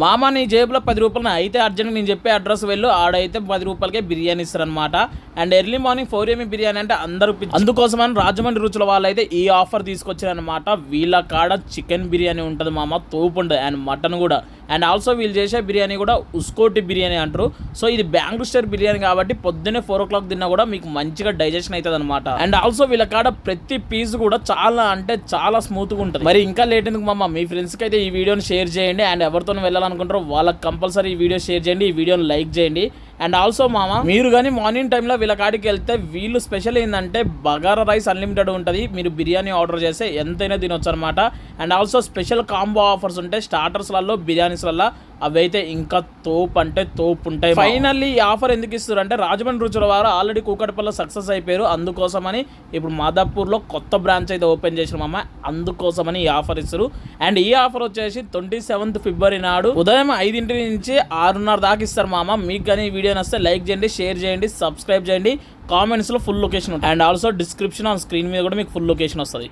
మామ నీ జేబులో పది రూపాయలు అయితే అర్జెంట్ నేను చెప్పే అడ్రస్ వెళ్ళు. ఆడైతే పది రూపాయలకే బిర్యానీ ఇస్తారనమాట అండ్ ఎర్లీ మార్నింగ్ ఫోర్ ఏమి బిర్యానీ అంటే అందరూ పిచ్చి. అందుకోసమని రాజమండ్రి రుచుల వాళ్ళైతే ఈ ఆఫర్ తీసుకొచ్చారనమాట వీళ్ళ కాడ చికెన్ బిర్యానీ ఉంటుంది మామ తోపు ఉంటుంది అండ్ మటన్ కూడా. అండ్ ఆల్సో వీళ్ళు చేసే బిర్యానీ కూడా ఉస్కోటి బిర్యానీ అంటారు. సో ఇది బెంగళూరు స్టైల్ బిర్యానీ కాబట్టి పొద్దున్నే ఫోర్ ఓ క్లాక్ తిన్నా కూడా మీకు మంచిగా డైజెషన్ అవుతుంది అనమాట అండ్ ఆల్సో వీళ్ళ కాడ ప్రతి పీస్ కూడా చాలా అంటే చాలా స్మూత్గా ఉంటుంది. మరి ఇంకా లేట్ ఎందుకు మామ? మీ ఫ్రెండ్స్కి అయితే ఈ వీడియోని షేర్ చేయండి. అండ్ ఎవరితో వెళ్ళాలనుకుంటారో వాళ్ళకి కంపల్సరీ ఈ వీడియో షేర్ చేయండి. ఈ వీడియోని లైక్ చేయండి. అండ్ ఆల్సో మామ మీరు కానీ మార్నింగ్ టైంలో వీళ్ళ కాడికి వెళ్తే వీళ్ళు స్పెషల్ ఏంటంటే బగారా రైస్ అన్లిమిటెడ్ ఉంటుంది. మీరు బిర్యానీ ఆర్డర్ చేస్తే ఎంతైనా తినొచ్చు అనమాట and also special combo offers ఉంటాయి స్టార్టర్స్లలో బిర్యానీస్లలో అవి అయితే ఇంకా తోపు అంటే తోపు ఉంటాయి ఫైనల్లీ ఈ ఆఫర్ ఎందుకు ఇస్తారు అంటే రాజమండ్రి రుచుల వారు ఆల్రెడీ కూకట్పల్లిలో సక్సెస్ అయిపోయారు. అందుకోసమని ఇప్పుడు మాదాపూర్లో కొత్త బ్రాంచ్ అయితే ఓపెన్ చేసినామమ్మ అందుకోసమని ఈ ఆఫర్ ఇస్తారు అండ్ ఈ ఆఫర్ వచ్చేసి ట్వంటీ సెవెంత్ ఫిబ్రవరి నాడు ఉదయం ఐదింటి నుంచి ఆరున్నర దాకా ఇస్తారు మామ. మీకు కానీ ఈ వీడియో నచ్చితే లైక్ చేయండి షేర్ చేయండి సబ్స్క్రైబ్ చేయండి. కామెంట్స్లో ఫుల్ లొకేషన్ ఉంటుంది. And also description on screen మీద కూడా మీకు ఫుల్ లొకేషన్ వస్తుంది.